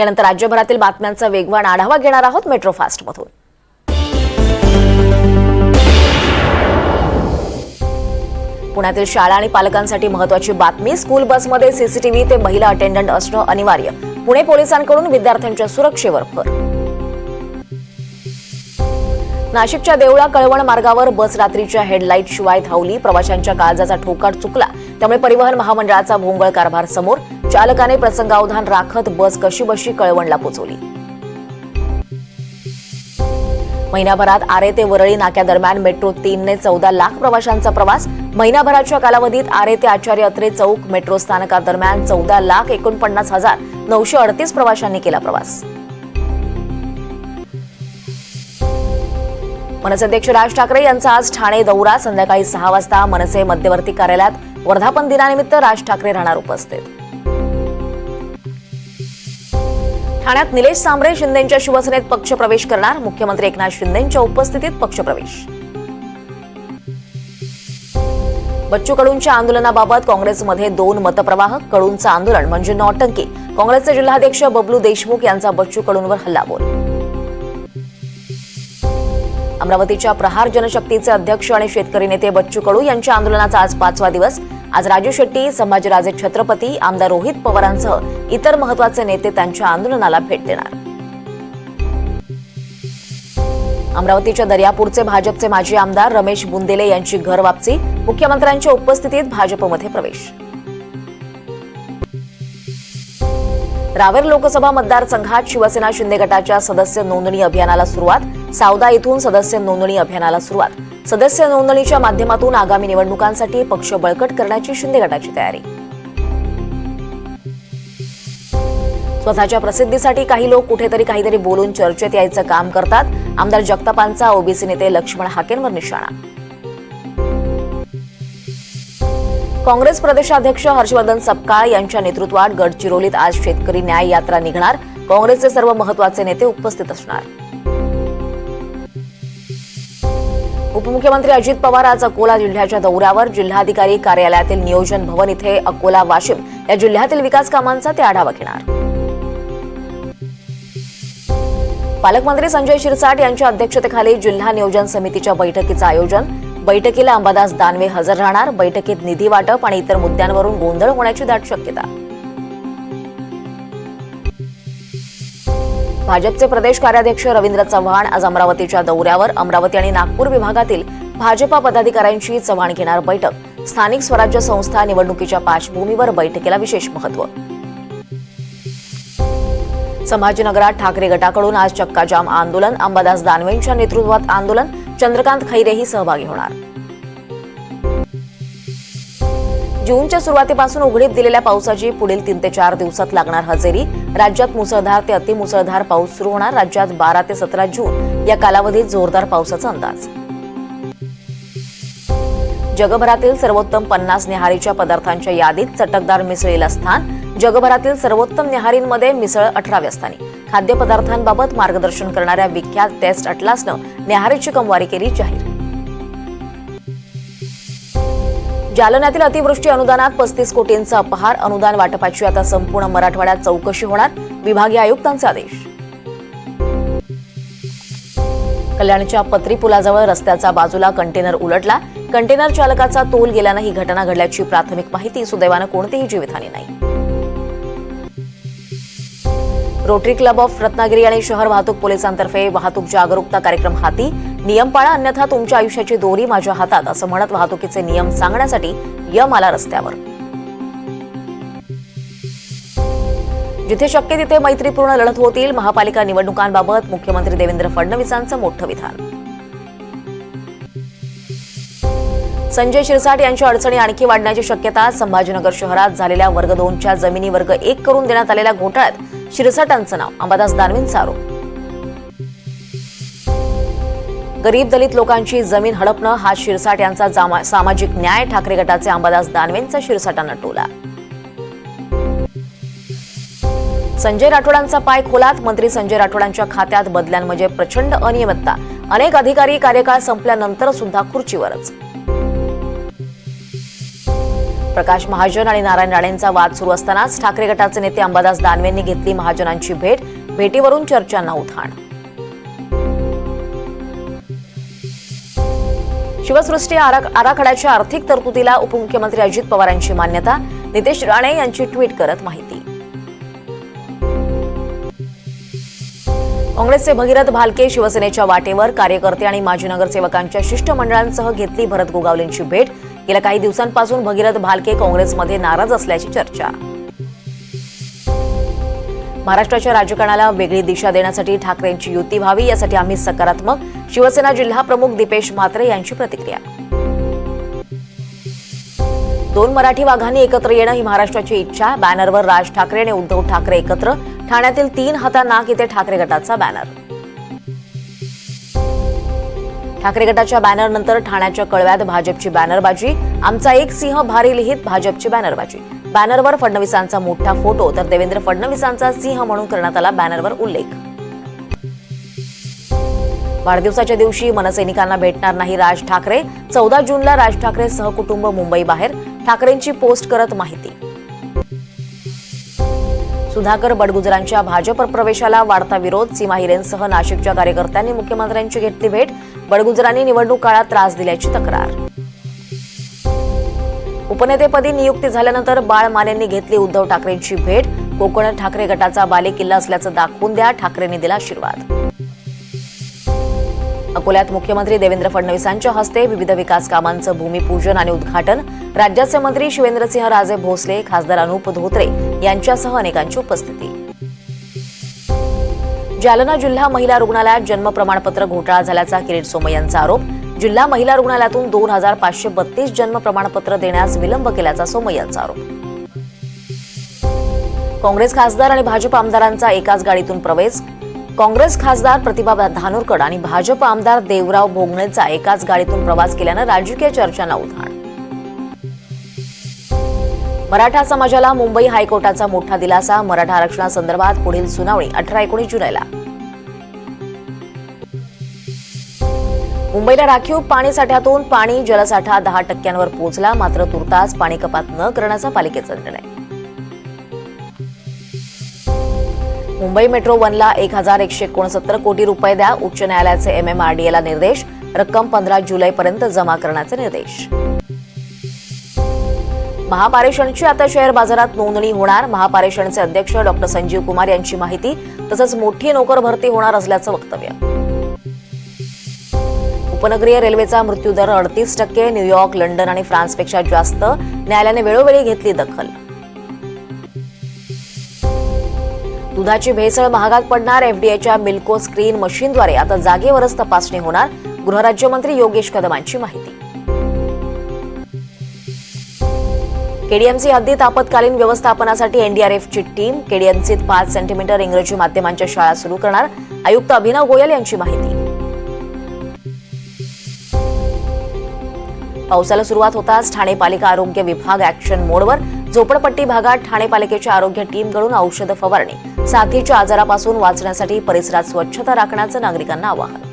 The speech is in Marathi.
यानंतर राज्यभरातील बातम्यांचा वेगवान आढावा घेणार आहोत मेट्रो फास्टमधून पुण्यातील शाळा आणि पालकांसाठी महत्वाची बातमी स्कूल बसमध्ये सीसीटीव्ही ते महिला अटेंडंट असणं अनिवार्य. पुणे पोलिसांकडून विद्यार्थ्यांच्या सुरक्षेवर भर. नाशिकच्या देवळा कळवण मार्गावर बस रात्रीच्या हेडलाईट शिवाय धावली. प्रवाशांच्या काळजाचा ठोकाट चुकला. त्यामुळे परिवहन महामंडळाचा भोंगळ कारभार समोर चालकाने प्रसंगावधान राखत बस कशीबशी कळवणला पोचवली. महिनाभरात आरे ते वरळी नाक्यादरम्यान मेट्रो तीनने चौदा लाख प्रवाशांचा प्रवास. महिनाभराच्या कालावधीत आरे ते आचार्य अत्रे चौक मेट्रो स्थानकादरम्यान चौदा लाख एकोणपन्नास हजार नऊशे अडतीस प्रवाशांनी केला प्रवास. मनसे अध्यक्ष राज ठाकरे यांचा आज ठाणे दौरा. संध्याकाळी सहा वाजता मनसे मध्यवर्ती कार्यालयात वर्धापन दिनानिमित्त राज ठाकरे राहणार उपस्थित. ठाण्यात निलेश सांबरे शिंदेच्या शिवसेनेत पक्षप्रवेश करणार मुख्यमंत्री एकनाथ शिंदेच्या उपस्थितीत पक्षप्रवेश. बच्चू कडूंच्या आंदोलनाबाबत काँग्रेसमध्ये दोन मतप्रवाह कडूंचं आंदोलन म्हणजे नौटंकी. काँग्रेसचे जिल्हाध्यक्ष बबलू देशमुख यांचा बच्चू कडूंवर हल्लाबोल. अमरावतीच्या प्रहार जनशक्तीचे अध्यक्ष आणि शेतकरी नेते बच्चू कडू यांच्या आंदोलनाचा आज पाचवा दिवस. आज राजू शेट्टी संभाजीराजे छत्रपती आमदार रोहित पवारांसह इतर महत्त्वाचे नेते त्यांच्या आंदोलनाला भेट देणार. अमरावतीच्या दर्यापूरचे भाजपचे माजी आमदार रमेश बुंदेले यांची घर वापसी. मुख्यमंत्र्यांच्या उपस्थितीत भाजपमध्ये प्रवेश. रावेर लोकसभा मतदारसंघात शिवसेना शिंदे गटाच्या सदस्य नोंदणी अभियानाला सुरुवात. सावदा इथून सदस्य नोंदणी अभियानाला सुरुवात. सदस्य नोंदणीच्या माध्यमातून आगामी निवडणुकांसाठी पक्ष बळकट करण्याची शिंदे गटाची तयारी. स्वतःच्या प्रसिद्धीसाठी काही लोक कुठेतरी काहीतरी बोलून चर्चेत यायचं काम करतात. आमदार जगतापांचा ओबीसी नेते लक्ष्मण हाकेंवर निशाणा. काँग्रेस प्रदेशाध्यक्ष हर्षवर्धन सपकाळ यांच्या नेतृत्वात गडचिरोलीत आज शेतकरी न्याय यात्रा निघणार. काँग्रेसचे सर्व महत्त्वाचे नेते उपस्थित असणार. उपमुख्यमंत्री अजित पवार आज अकोला जिल्ह्याच्या दौऱ्यावर जिल्हाधिकारी कार्यालयातील नियोजन भवन इथे अकोला वाशिम या जिल्ह्यातील विकास कामांचा ते आढावा घेणार. पालकमंत्री संजय शिरसाट यांच्या अध्यक्षतेखाली जिल्हा नियोजन समितीच्या बैठकीचं आयोजन. बैठकीला अंबादास दानवे हजर राहणार बैठकीत निधी वाटप आणि इतर मुद्द्यांवरून गोंधळ होण्याची दाट शक्यता. भाजपचे प्रदेश कार्याध्यक्ष रवींद्र चव्हाण आज अमरावतीच्या दौऱ्यावर. अमरावती आणि नागपूर विभागातील भाजपा पदाधिकाऱ्यांची चव्हाण घेणार बैठक. स्थानिक स्वराज्य संस्था निवडणुकीच्या पार्श्वभूमीवर बैठकीला विशेष महत्त्व संभाजीनगरात ठाकरे गटाकडून आज चक्काजाम आंदोलन. अंबादास दानवेंच्या नेतृत्वात आंदोलन. चंद्रकांत खैरेही सहभागी होणार. जूनच्या सुरुवातीपासून उघडीप दिलेल्या पावसाची पुढील तीन ते चार दिवसात लागणार हजेरी. राज्यात मुसळधार ते अतिमुसळधार पाऊस सुरू होणार. राज्यात बारा ते सतरा जून या कालावधीत जोरदार पावसाचा अंदाज. जगभरातील सर्वोत्तम पन्नास न्याहारीच्या पदार्थांच्या यादीत चटकदार मिसळीला स्थान. जगभरातील सर्वोत्तम न्याहारींमध्ये मिसळ अठराव्या स्थानी. खाद्यपदार्थांबाबत मार्गदर्शन करणाऱ्या विख्यात टेस्ट अटलासनं न्याहारीची कमवारी केली जाहीर. जालन्यातील अतिवृष्टी अनुदानात पस्तीस कोटींचा अपहार अनुदान वाटपाची आता संपूर्ण मराठवाड्यात चौकशी होणार विभागीय आयुक्तांचे आदेश. कल्याणच्या पत्री पुलाजवळ रस्त्याचा बाजूला कंटेनर उलटला. कंटेनर चालकाचा तोल गेल्यानं ही घटना घडल्याची प्राथमिक माहिती सुदैवानं कोणतीही जीवितहानी नाही. रोटरी क्लब ऑफ रत्नागिरी आणि शहर वाहतूक पोलिसांतर्फे वाहतूक जागरूकता कार्यक्रम हाती. नियम पाळा अन्यथा तुमच्या आयुष्याची दोरी माझ्या हातात असं म्हणत वाहतुकीचे नियम सांगण्यासाठी यम आला रस्त्यावर. जिथे शक्य तिथे मैत्रीपूर्ण लढत होतील महापालिका निवडणुकांबाबत मुख्यमंत्री देवेंद्र फडणवीसांचं मोठं विधान. संजय शिरसाट यांच्या अडचणी आणखी वाढण्याची शक्यता संभाजीनगर शहरात झालेल्या वर्ग दोनच्या जमिनी वर्ग एक करून देण्यात आलेल्या घोटाळ्यात शिरसाटांचं नाव अंबादास दानवेंचा आरोप. गरीब दलित लोकांची जमीन हडपणं हा शिरसाट यांचा सामाजिक न्याय ठाकरे गटाचे अंबादास दानवेंचा शिरसाटानं टोला संजय राठोडांचा पाय खोलात मंत्री संजय राठोडांच्या खात्यात बदल्यांमध्ये म्हणजे प्रचंड अनियमितता. अनेक अधिकारी कार्यकाळ संपल्यानंतर सुद्धा खुर्चीवरच. प्रकाश महाजन आणि नारायण राणेंचा वाद सुरू असतानाच ठाकरे गटाचे नेते अंबादास दानवेंनी घेतली महाजनांची भेट. भेटीवरून चर्चांना उधाण शिवसृष्टी आराखड्याच्या आर्थिक तरतुदीला उपमुख्यमंत्री अजित पवारांची मान्यता नितेश राणे यांची ट्विट करत माहिती. काँग्रेसचे भगीरथ भालके शिवसेनेच्या वाटेवर कार्यकर्ते आणि माजी नगरसेवकांच्या शिष्टमंडळांसह घेतली भरत गोगावलेंची भेट. गेल्या काही दिवसांपासून भगीरथ भालके काँग्रेसमध्ये नाराज असल्याची चर्चा. महाराष्ट्राच्या राजकारणाला वेगळी दिशा देण्यासाठी ठाकरेंची युती व्हावी यासाठी आम्ही सकारात्मक. शिवसेना जिल्हा प्रमुख दीपेश म्हात्रे यांची प्रतिक्रिया. दोन मराठी वाघांनी एकत्र येणं ही महाराष्ट्राची इच्छा. बॅनरवर राज ठाकरे आणि उद्धव ठाकरे एकत्र. ठाण्यातील तीन हाता नाक इथे ठाकरे गटाचा बॅनर. ठाकरे गटाच्या बॅनरनंतर ठाण्याच्या कळव्यात भाजपची बॅनरबाजी. आमचा एक सिंह भारी लिहित भाजपची बॅनरबाजी. बॅनरवर फडणवीसांचा मोठा फोटो तर देवेंद्र फडणवीसांचा सिंह म्हणून करण्यात आला बॅनरवर उल्लेख. वाढदिवसाच्या दिवशी मनसैनिकांना भेटणार नाही राज ठाकरे. चौदा जूनला राज ठाकरे सहकुटुंब मुंबई बाहेर. ठाकरेंची पोस्ट करत माहिती. सुधाकर बडगुजरांच्या भाजप प्रवेशाला वाढता विरोध. सीमा हिरेंसह नाशिकच्या कार्यकर्त्यांनी मुख्यमंत्र्यांची घेतली भेट. बडगुजरांनी निवडणूक काळात त्रास दिल्याची तक्रार. उपनेतेपदी नियुक्ती झाल्यानंतर बाळ मानेंनी घेतली उद्धव ठाकरेंची भेट. कोकण ठाकरे गटाचा बालेकिल्ला असल्याचं दाखवून द्या. ठाकरेंनी दिला आशीर्वाद. अकोल्यात मुख्यमंत्री देवेंद्र फडणवीसांच्या हस्ते विविध विकास कामांचं भूमिपूजन आणि उद्घाटन. राज्याचे मंत्री शिवेंद्रसिंह राजे भोसले खासदार अनुप धोत्रे यांच्यासह अनेकांची उपस्थिती. जालना जिल्हा महिला रुग्णालयात जन्म प्रमाणपत्र घोटाळा झाल्याचा किरीट सोमय यांचा आरोप. जिल्हा महिला रुग्णालयातून दोन हजार पाचशे बत्तीस जन्म प्रमाणपत्र देण्यास विलंब केल्याचा सोमय्या यांचा आरोप. काँग्रेस खासदार आणि भाजप आमदारांचा एकाच गाडीतून प्रवेश. काँग्रेस खासदार प्रतिभा धानोरकर आणि भाजप आमदार देवराव भोगणेचा एकाच गाडीतून प्रवास केल्यानं राजकीय चर्चांना उधाण. मराठा समाजाला मुंबई हायकोर्टाचा मोठा दिलासा. मराठा आरक्षणासंदर्भात पुढील सुनावणी अठरा एकोणीस जुलैला. मुंबईला राखीव पाणी साठ्यातून पाणी जलसाठा दहा टक्क्यांवर पोहोचला मात्र तुर्तास पाणी कपात न करण्याचा पालिकेचा निर्णय. मुंबई मेट्रो वनला एक हजार एकशे एकोणसत्तर कोटी रुपये द्या उच्च न्यायालयाचे एमएमआरडीएला निर्देश रक्कम पंधरा जुलैपर्यंत जमा करण्याचे निर्देश. महापारेषणची आता शेअर बाजारात नोंदणी होणार महापारेषणचे अध्यक्ष डॉक्टर संजीव कुमार यांची माहिती तसंच मोठी नोकर भरती होणार असल्याचं वक्तव्य. उपनगरीय रेल्वेचा मृत्यूदर अडतीस टक्के न्यूयॉर्क लंडन आणि फ्रान्सपेक्षा जास्त. न्यायालयाने वेळोवेळी घेतली दखल. दुधाची भेसळ महागात पडणार एफडीएच्या मिल्को स्क्रीन मशीनद्वारे. आता जागेवरच तपासणी होणार. गृहराज्यमंत्री योगेश कदमांची माहिती. केडीएमसी हद्दीत आपत्कालीन व्यवस्थापनासाठी एनडीआरएफची टीम केडीएमसीत पाच सेंटीमीटर इंग्रजी माध्यमांच्या शाळा सुरू करणार. आयुक्त अभिनव गोयल यांची माहिती. पावसाला सुरुवात होताच ठाणे पालिका आरोग्य विभाग ऍक्शन मोडवर झोपडपट्टी भागात ठाणे पालिकेच्या आरोग्य टीमकडून औषध फवारणी. साथीच्या आजारापासून वाचण्यासाठी परिसरात स्वच्छता राखण्याचं नागरिकांना आवाहन.